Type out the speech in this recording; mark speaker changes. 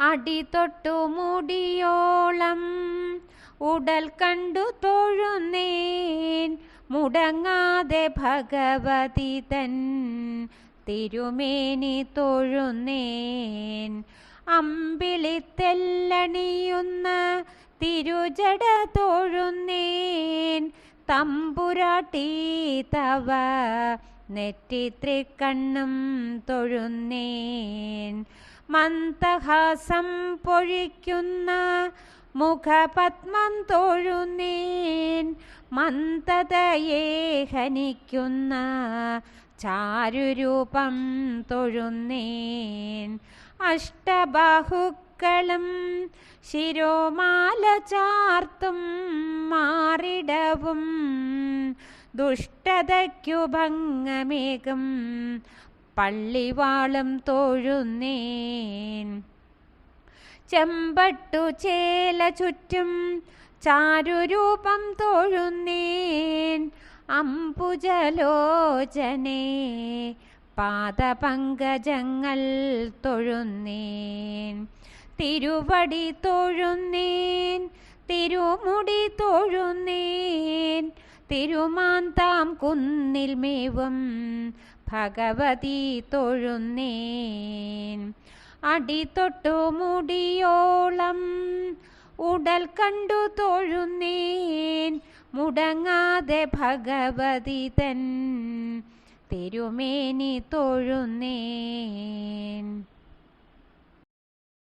Speaker 1: അടി തൊട്ടു മുടിയോളം ഉടൽ കണ്ടു തൊഴുന്നേൻ. മുടങ്ങാതെ ഭഗവതി തൻ തിരുമേനി തൊഴുന്നേൻ. അമ്പിളിത്തെല്ലണിയുന്ന തിരുജട തൊഴുന്നേൻ. തമ്പുരാട്ടി തവ നെറ്റിത്രിക്കണ്ണും തൊഴുന്നേൻ. മന്ദഹാസം പൊഴിക്കുന്ന മുഖപത്മം തൊഴുന്നേൻ മന്ദതയെ ഹനിക്കുന്ന ചാരുരൂപം തൊഴുന്നേൻ അഷ്ടബാഹുക്കളും ശിരോമാല ചാർത്തും മാറിടവും ദുഷ്ടതയ്ക്കു ഭംഗമേകും പള്ളിവാളും തോഴുന്നേൻ. ചെമ്പട്ടു ചേല ചുറ്റും ചാരുരൂപം തോഴുന്നേൻ. അമ്പുജലോചനേ പാദപങ്കജങ്ങൾ തൊഴുന്നേൻ. തിരുവടി തൊഴുന്നേൻ തിരുമുടി തൊഴുന്നേൻ. തിരുമാന്താം കുന്നിൽ മേവും ഭഗവതി തൊഴുന്നേൻ. അടി തൊട്ടു മുടിയോളം ഉടൽ കണ്ടു തൊഴുന്നേൻ. മുടങ്ങാതെ ഭഗവതി തൻ തിരുമേനി തൊഴുന്നേൻ.